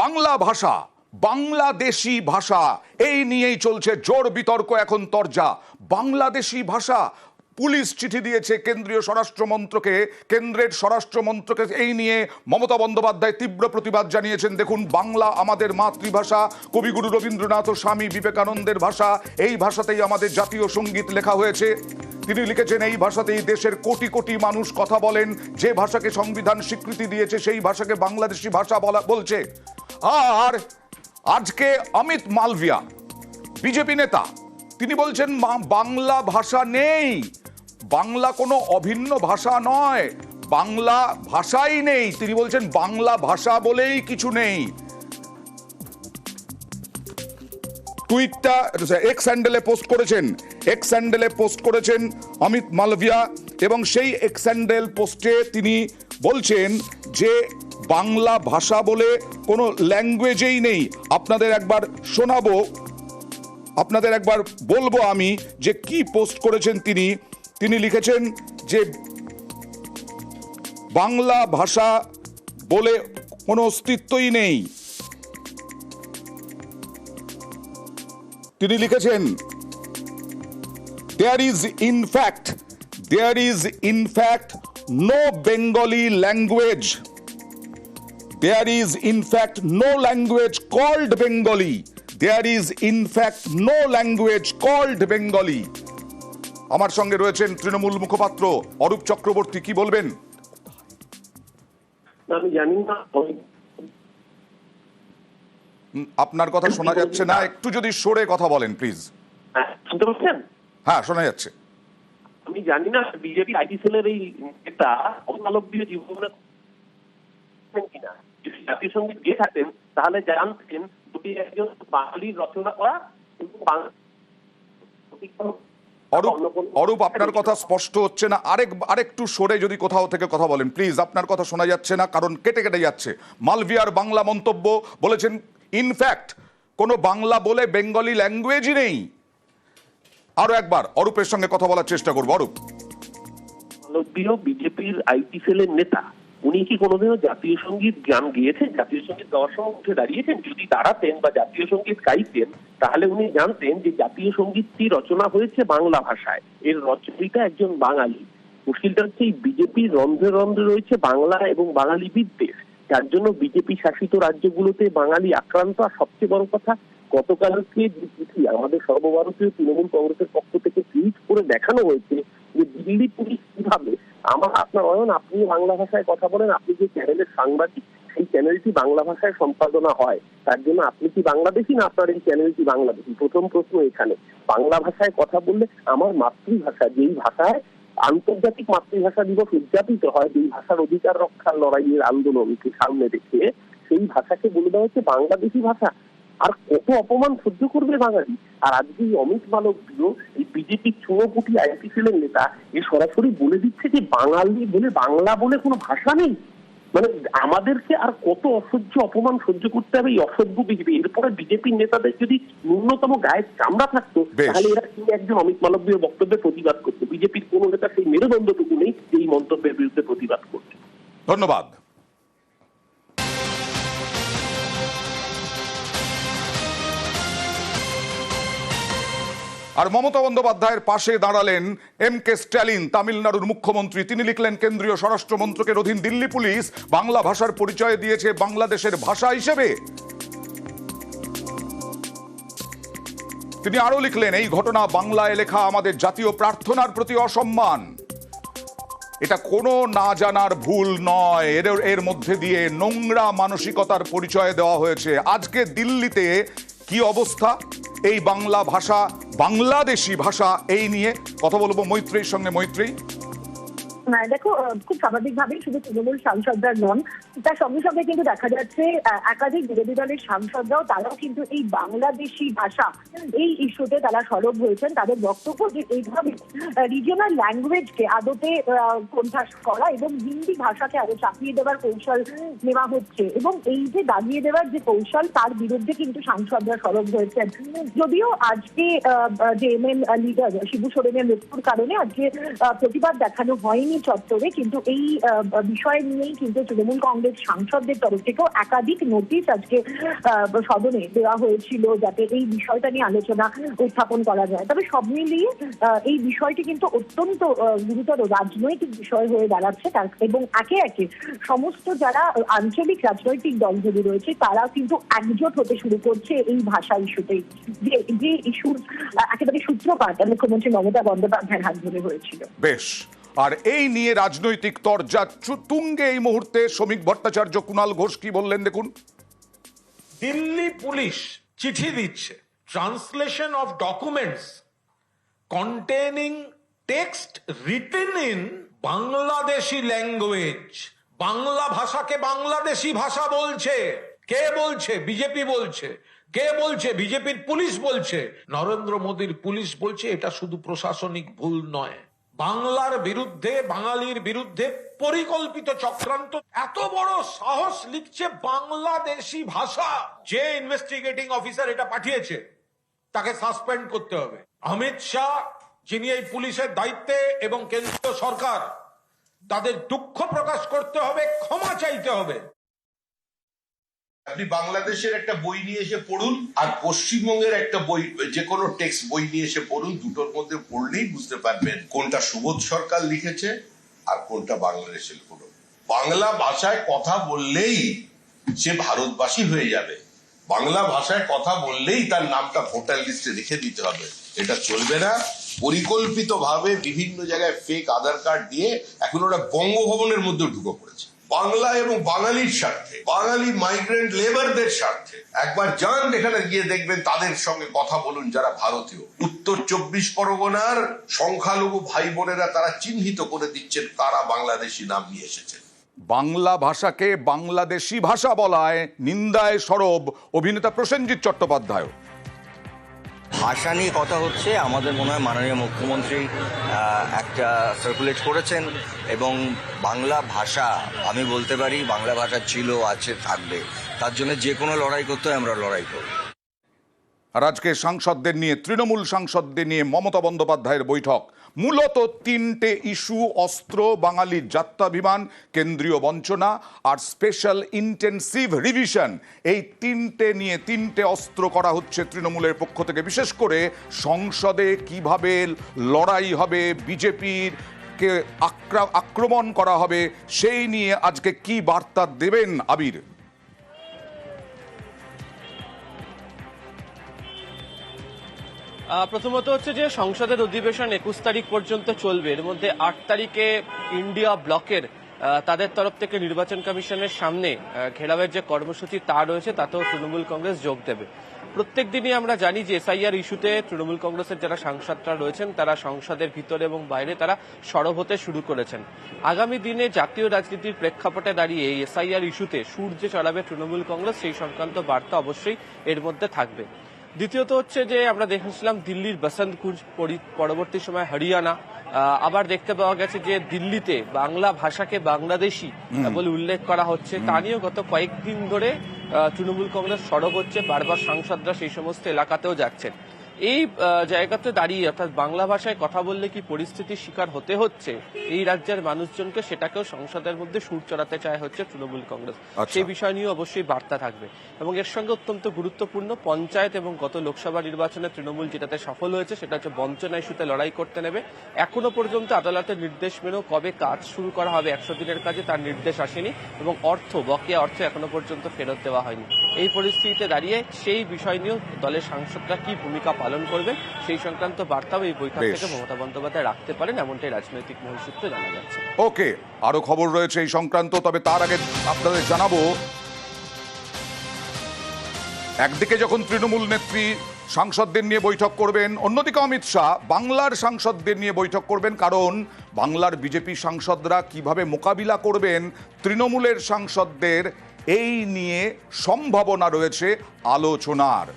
বাংলা ভাষা, বাংলাদেশি ভাষা, এই নিয়েই চলছে জোর বিতর্ক এখন তরজা। বাংলাদেশি ভাষা, পুলিশ চিঠি দিয়েছে কেন্দ্রীয় স্বরাষ্ট্রমন্ত্রকে, কেন্দ্রের স্বরাষ্ট্রমন্ত্রকে, এই নিয়ে মমতা বন্দ্যোপাধ্যায় তীব্র প্রতিবাদ জানিয়েছেন। দেখুন, বাংলা আমাদের মাতৃভাষা, কবিগুরু রবীন্দ্রনাথ ও স্বামী বিবেকানন্দের ভাষা, এই ভাষাতেই আমাদের জাতীয় সংগীত লেখা হয়েছে। তিনি লিখেছেন, এই ভাষাতেই দেশের কোটি কোটি মানুষ কথা বলেন, যে ভাষাকে সংবিধান স্বীকৃতি দিয়েছে, সেই ভাষাকে বাংলাদেশি ভাষা বলা বলছে। আর আজকে অমিত মালভিয়া, বিজেপি নেতা, তিনি বলছেন বাংলা ভাষা নেই। বাংলা কোনো অভিন্ন ভাষা নয়। বাংলা ভাষাই নেই। তিনি বলছেন, বাংলা ভাষা বলেই কিছু নেই। টুইটটা এক্স হ্যান্ডেলে পোস্ট করেছেন। এক্স হ্যান্ডেলে পোস্ট করেছেন অমিত মালভিয়া এবং সেই এক্স হ্যান্ডেল পোস্টে তিনি বলছেন যে বাংলা ভাষা বলে কোনো ল্যাঙ্গুয়েজেই নেই। আপনাদের একবার শোনাবো, আপনাদের একবার বলব আমি যে কি পোস্ট করেছেন তিনি। তিনি লিখেছেন যে, বাংলা ভাষা বলে কোনো অস্তিত্বই নেই। তিনি লিখেছেন there is in fact there is in fact no Bengali language there is in fact no language called Bengali there is in fact no language called Bengali আমার সঙ্গে রয়েছেন তৃণমূল মুখপাত্র অরূপ চক্রবর্তী কি বলবেন? আমি জানি না। আপনার কথা শোনা যাচ্ছে না। একটু যদি সরে কথা বলেন প্লিজ। হ্যাঁ, হ্যাঁ শোনা যাচ্ছে। আমি জানি না বিজেপি আইটি সেলের এই নেতা অমালক দিয়ে জীবনে কিনা। যদি গিয়ে থাকতেন তাহলে জানতেন দুটি একজন বাঙালির রচনা করা কিন্তু অরূপ আপনার কথা স্পষ্ট হচ্ছে না। আরেক আরেকটু সরে যদি কোথাও থেকে কথা বলেন প্লিজ আপনার কথা শোনা যাচ্ছে না কারণ কেটে কেটে যাচ্ছে। মালভিয়ার বাংলা মন্তব্য বলেছেন ইনফ্যাক্ট কোনো বাংলা বলে বেঙ্গলি ল্যাঙ্গুয়েজই নেই। আরও একবার অরূপের সঙ্গে কথা বলার চেষ্টা করব। অরূপ। বিজেপির আইটি সেলের নেতা উনি কি কোনোদিনও জাতীয় সংগীত গান গিয়েছেন? জাতীয় সংগীত গাওয়ার সময় উঠে দাঁড়িয়েছেন? যদি দাঁড়াতেন বা জাতীয় সংগীত গাইতেন, তাহলে উনি জানতেন যে জাতীয় সঙ্গীতটি রচনা হয়েছে বাংলা ভাষায়। এর রচয়িতা একজন বাঙালি। মুশকিলটা হচ্ছে এই বিজেপির রন্ধ্রে রন্ধ্রে রয়েছে বাংলা এবং বাঙালি বিদ্বেষ। যার জন্য বিজেপি শাসিত রাজ্যগুলোতে বাঙালি আক্রান্ত আর সবচেয়ে বড় কথা গতকালকে যে চিঠি আমাদের সর্বভারতীয় তৃণমূল কংগ্রেসের পক্ষ থেকে টুইট করে দেখানো হয়েছে যে দিল্লি পুলিশ কীভাবে আমার আপনার অয়ন, আপনি বাংলা ভাষায় কথা বলেন, আপনি যে চ্যানেলের সাংবাদিক, সেই চ্যানেলটি বাংলা ভাষায় সম্পাদনা হয়। তার জন্য আপনি কি বাংলাদেশি না আপনার এই চ্যানেলটি বাংলাদেশি? প্রথম প্রশ্ন এখানে। বাংলা ভাষায় কথা বললে আমার মাতৃভাষা, যেই ভাষায় আন্তর্জাতিক মাতৃভাষা দিবস উদযাপিত হয়, যেই ভাষার অধিকার রক্ষার লড়াইয়ের আন্দোলনকে সামনে রেখে, সেই ভাষাকে বলে দেওয়া হচ্ছে বাংলাদেশি ভাষা। আর কত অপমান সহ্য করবে বাঙালি? আর আজকে এই অমিত মালব্য এই বিজেপি চুনোপুটি আইপি সেলের নেতা এ সরাসরি বলে দিচ্ছে যে বাঙালি বলে বাংলা বলে কোনো ভাষা নেই। মানে আমাদেরকে আর কত অসহ্য অপমান সহ্য করতে হবে এই অসভ্য বিজেপি। এরপরে বিজেপির নেতাদের যদি ন্যূনতম গায়ের চামড়া থাকতো তাহলে এরা কি একজন অমিত মালব্যের বক্তব্যের প্রতিবাদ করতো। বিজেপির কোনো নেতা সেই মেরুদণ্ডটুকু নেই এই মন্তব্যের বিরুদ্ধে প্রতিবাদ করতে। ধন্যবাদ। আর মমতা বন্দ্যোপাধ্যায়ের পাশে দাঁড়ালেন এম কে স্ট্যালিন, তামিলনাড়ুর মুখ্যমন্ত্রী। তিনি লিখলেন, কেন্দ্রীয় স্বরাষ্ট্র মন্ত্রকের অধীন দিল্লি পুলিশ বাংলা ভাষার পরিচয় দিয়েছে বাংলাদেশের ভাষা হিসেবে। তিনি আরও লিখলেন, এই ঘটনা বাংলায় লেখা আমাদের জাতীয় প্রার্থনার প্রতি অসম্মান। এটা কোনো না জানার ভুল নয়। এর এর মধ্যে দিয়ে নোংরা মানসিকতার পরিচয় দেওয়া হয়েছে। আজকে দিল্লিতে কি অবস্থা? এই বাংলা ভাষা বাংলাদেশি ভাষা এই নিয়ে কথা বলব মৈত্রীর সঙ্গে মৈত্রী। দেখো আহ, খুব স্বাভাবিকভাবেই শুধু তৃণমূল সাংসদরা নন তার সঙ্গে সঙ্গে কিন্তু দেখা যাচ্ছে একাধিক বিরোধী দলের সাংসদরাও তারাও কিন্তু এই বাংলাদেশি ভাষা এই ইস্যুতে তারা সরব হয়েছেন। তাদের বক্তব্য যে এইভাবে রিজিওনাল ল্যাঙ্গুয়েজকে আদতে কোণঠাস করা এবং হিন্দি ভাষাকে আরও চাপিয়ে দেওয়ার কৌশল নেওয়া হচ্ছে এবং এই যে দাবিয়ে দেওয়ার যে কৌশল তার বিরুদ্ধে কিন্তু সাংসদরা সরব হয়েছেন। যদিও আজকে যে এম এন লিডার শিবু সোরেনের মৃত্যুর কারণে আজকে প্রতিবাদ দেখানো হয়নি চত্বরে, কিন্তু এই বিষয় নিয়েই কিন্তু তৃণমূল কংগ্রেস সাংসদদের তরফ থেকেও একাধিক নোটিশ আজকে সদনে দেওয়া হয়েছিল যাতে এই বিষয়টা নিয়ে আলোচনা উত্থাপন করা যায়। তবে সব মিলিয়ে এই বিষয়টি কিন্তু অত্যন্ত গুরুতর রাজনৈতিক বিষয় হয়ে দাঁড়াচ্ছে তার, এবং একে একে সমস্ত যারা আঞ্চলিক রাজনৈতিক দলগুলি রয়েছে, তারা কিন্তু একজোট হতে শুরু করছে এই ভাষা ইস্যুতে যে যে ইস্যুর একেবারে সূত্রপাত মুখ্যমন্ত্রী মমতা বন্দ্যোপাধ্যায়ের হাত ধরে হয়েছিল। বেশ। আর এই নিয়ে রাজনৈতিক তরজা তুঙ্গে এই মুহূর্তে শ্রমিক ভট্টাচার্য কুণাল ঘোষ কি বললেন দেখুন। দিল্লি পুলিশ চিঠি দিচ্ছে। Translation of documents. Containing text written in Bangladeshi language. Bangla ভাষাকে বাংলাদেশি ভাষা বলছে। কে বলছে? বিজেপি বলছে। কে বলছে? বিজেপির পুলিশ বলছে। নরেন্দ্র মোদীর পুলিশ বলছে, এটা শুধু প্রশাসনিক ভুল নয়। বাংলার বিরুদ্ধে, বাঙালির বিরুদ্ধে পরিকল্পিত চক্রান্ত। এত বড় সাহস লিখছে বাংলাদেশি ভাষা। যে ইনভেস্টিগেটিং অফিসার এটা পাঠিয়েছে, তাকে সাসপেন্ড করতে হবে। অমিত শাহ, যিনি এই পুলিশের দায়িত্বে এবং কেন্দ্রীয় সরকার, তাদের দুঃখ প্রকাশ করতে হবে, ক্ষমা চাইতে হবে। আপনি বাংলাদেশের একটা বই নিয়ে এসে পড়ুন, আর পশ্চিমবঙ্গের একটা বই যে কোনো টেক্সট বই নিয়ে এসে পড়ুন, দুটোর মধ্যে পড়লেই বুঝতে পারবেন কোনটা সুবোধ সরকার লিখেছে আর কোনটা বাংলাদেশের পুরো বাংলা ভাষায় কথা বললেই সে ভারতবাসী হয়ে যাবে। বাংলা ভাষায় কথা বললেই তার নামটা ভোটার লিস্টে রেখে দিতে হবে। এটা চলবে না। পরিকল্পিতভাবে বিভিন্ন জায়গায় ফেক আধার কার্ড দিয়ে এখন ওরা বঙ্গভবনের মধ্যে ঢুকে পড়েছে। বাংলা এবং বাঙালির স্বার্থে, বাঙালি মাইগ্রেন্ট লেবারদের স্বার্থে। একবার যান এখানে গিয়ে দেখবেন তাদের সঙ্গে কথা বলুন যারা ভারতীয়। উত্তর চব্বিশ পরগনার সংখ্যালঘু ভাই বোনেরা তারা চিহ্নিত করে দিচ্ছেন কারা বাংলাদেশি নাম নিয়ে এসেছেন। বাংলা ভাষাকে বাংলাদেশি ভাষা বলায় নিন্দায় সরব অভিনেতা প্রসেনজিৎ চট্টোপাধ্যায় ভাষা নিয়ে কথা হচ্ছে। আমাদের মনে হয় মাননীয় মুখ্যমন্ত্রী একটা সার্কুলেট করেছেন এবং বাংলা ভাষা, আমি বলতে পারি বাংলা ভাষা ছিল, আছে, থাকবে। তার জন্য যে কোনো লড়াই করতে আমরা লড়াই করব। আর আজকে সাংসদদের নিয়ে, তৃণমূল সাংসদদের নিয়ে মমতা বন্দ্যোপাধ্যায়ের বৈঠক। মূলত তিনটে ইস্যু, অস্ত্র বাঙালির যাত্রাভিমান, কেন্দ্রীয় বঞ্চনা আর স্পেশাল ইন্টেন্সিভ রিভিশন। এই তিনটে নিয়ে তিনটে অস্ত্র করা হচ্ছে তৃণমূলের পক্ষ থেকে। বিশেষ করে সংসদে কীভাবে লড়াই হবে, বিজেপির কে আক্রা- আক্রমণ করা হবে, সেই নিয়ে আজকে কি বার্তা দেবেন আবির? প্রথমত হচ্ছে যে সংসদের অধিবেশন একুশ তারিখ পর্যন্ত চলবে। এর মধ্যে আট তারিখে ইন্ডিয়া ব্লকের তাদের তরফ থেকে নির্বাচন কমিশনের সামনে ঘেরাওয়ের যে কর্মসূচি তা রয়েছে, তাতেও তৃণমূল কংগ্রেস যোগ দেবে। প্রত্যেক দিনই আমরা জানি যে এসআইআর ইস্যুতে তৃণমূল কংগ্রেসের যারা সাংসদরা রয়েছেন, তারা সংসদের ভিতরে এবং বাইরে তারা সরব হতে শুরু করেছেন। আগামী দিনে জাতীয় রাজনীতির প্রেক্ষাপটে দাঁড়িয়ে এই এসআইআর ইস্যুতে সূর্যে চড়াবে তৃণমূল কংগ্রেস, সেই সংক্রান্ত বার্তা অবশ্যই এর মধ্যে থাকবে। দ্বিতীয়ত হচ্ছে যে আমরা দেখেছিলাম দিল্লির বসন্তকুঞ্জ পরবর্তী সময় হরিয়ানা আহ, আবার দেখতে পাওয়া গেছে যে দিল্লিতে বাংলা ভাষাকে বাংলাদেশি বলে উল্লেখ করা হচ্ছে। তা নিয়েও গত কয়েকদিন ধরে তৃণমূল কংগ্রেস সরব হচ্ছে বারবার সাংসদরা সেই সমস্ত এলাকাতেও যাচ্ছেন। এই জায়গাতে দাঁড়িয়ে অর্থাৎ বাংলা ভাষায় কথা বললে কি পরিস্থিতির শিকার হতে হচ্ছে? এই রাজ্যের মানুষজনকে সেটাকেও সংসদের মধ্যে সুর চড়াতে চায় হচ্ছে তৃণমূল কংগ্রেস। আচ্ছা। সেই বিষয় নিয়ে অবশ্যই বার্তা থাকবে। এবং এর সঙ্গে অত্যন্ত গুরুত্বপূর্ণ পঞ্চায়েত এবং গত লোকসভা নির্বাচনে তৃণমূল যেটাতে সফল হয়েছে সেটা হচ্ছে বঞ্চনা ইস্যুতে লড়াই করতে নেবে। এখনও পর্যন্ত আদালতের নির্দেশ মেনেও কবে কাজ শুরু করা হবে একশো দিনের কাজে তার নির্দেশ আসেনি এবং অর্থ বকেয়া অর্থ এখনও পর্যন্ত ফেরত দেওয়া হয়নি। এই পরিস্থিতিতে দাঁড়িয়ে সেই বিষয় নিয়েও দলের সাংসদরা কি ভূমিকা পালন করবেন সেই সংক্রান্ত বার্তাও এই বৈঠক থেকে মমতা বন্দ্যোপাধ্যায় রাখতে পারেন এমনটাই রাজনৈতিক মহল সূত্রে জানা যাচ্ছে। ওকে আরও খবর রয়েছে এই সংক্রান্ত তবে তার আগে আপনাদের জানাব একদিকে যখন তৃণমূল নেত্রী সাংসদদের নিয়ে বৈঠক করবেন অন্যদিকে অমিত শাহ বাংলার সাংসদদের নিয়ে বৈঠক করবেন কারণ বাংলার বিজেপি সাংসদরা কীভাবে মোকাবিলা করবেন তৃণমূলের সাংসদদের এই নিয়ে সম্ভাবনা রয়েছে আলোচনার।